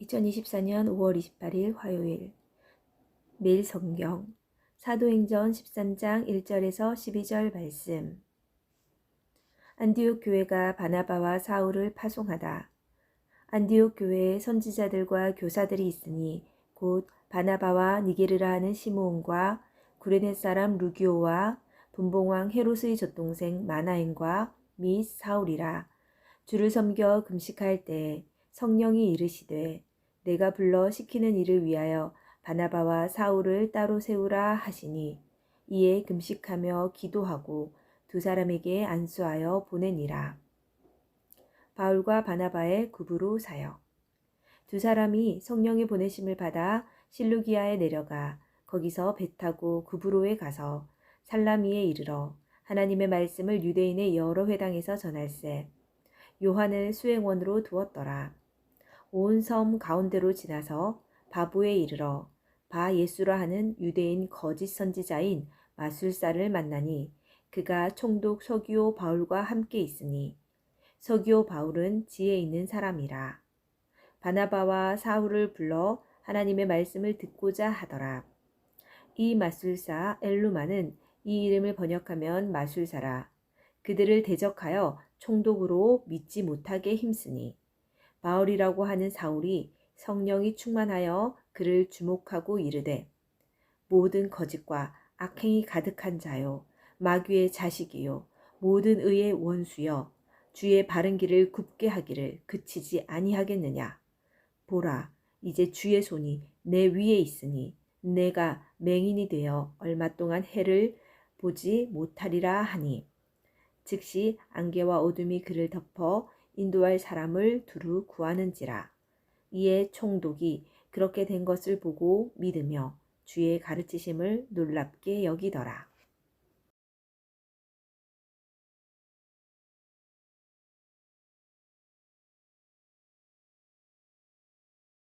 2024년 5월 28일 화요일. 매일 성경. 사도행전 13장 1절에서 12절 말씀. 안디옥 교회가 바나바와 사울을 파송하다. 안디옥 교회에 선지자들과 교사들이 있으니 곧 바나바와 니게르라 하는 시므온과 구레네 사람 루기오와 분봉왕 헤롯의 젖동생 마나엔과 및 사울이라. 주를 섬겨 금식할 때 성령이 이르시되 내가 불러 시키는 일을 위하여 바나바와 사울을 따로 세우라 하시니 이에 금식하며 기도하고 두 사람에게 안수하여 보내니라. 바울과 바나바의 구부로 사역. 두 사람이 성령의 보내심을 받아 실루기아에 내려가 거기서 배 타고 구부로에 가서 살라미에 이르러 하나님의 말씀을 유대인의 여러 회당에서 전할세 요한을 수행원으로 두었더라. 온 섬 가운데로 지나서 바부에 이르러 바 예수라 하는 유대인 거짓 선지자인 마술사를 만나니 그가 총독 서기오 바울과 함께 있으니 서기오 바울은 지혜 있는 사람이라. 바나바와 사울을 불러 하나님의 말씀을 듣고자 하더라. 이 마술사 엘루마는 이 이름을 번역하면 마술사라. 그들을 대적하여 총독으로 믿지 못하게 힘쓰니 바울이라고 하는 사울이 성령이 충만하여 그를 주목하고 이르되 모든 거짓과 악행이 가득한 자요 마귀의 자식이요 모든 의의 원수여 주의 바른 길을 굽게 하기를 그치지 아니하겠느냐? 보라 이제 주의 손이 내 위에 있으니 내가 맹인이 되어 얼마 동안 해를 보지 못하리라 하니 즉시 안개와 어둠이 그를 덮어 인도할 사람을 두루 구하는지라. 이에 총독이 그렇게 된 것을 보고 믿으며 주의 가르치심을 놀랍게 여기더라.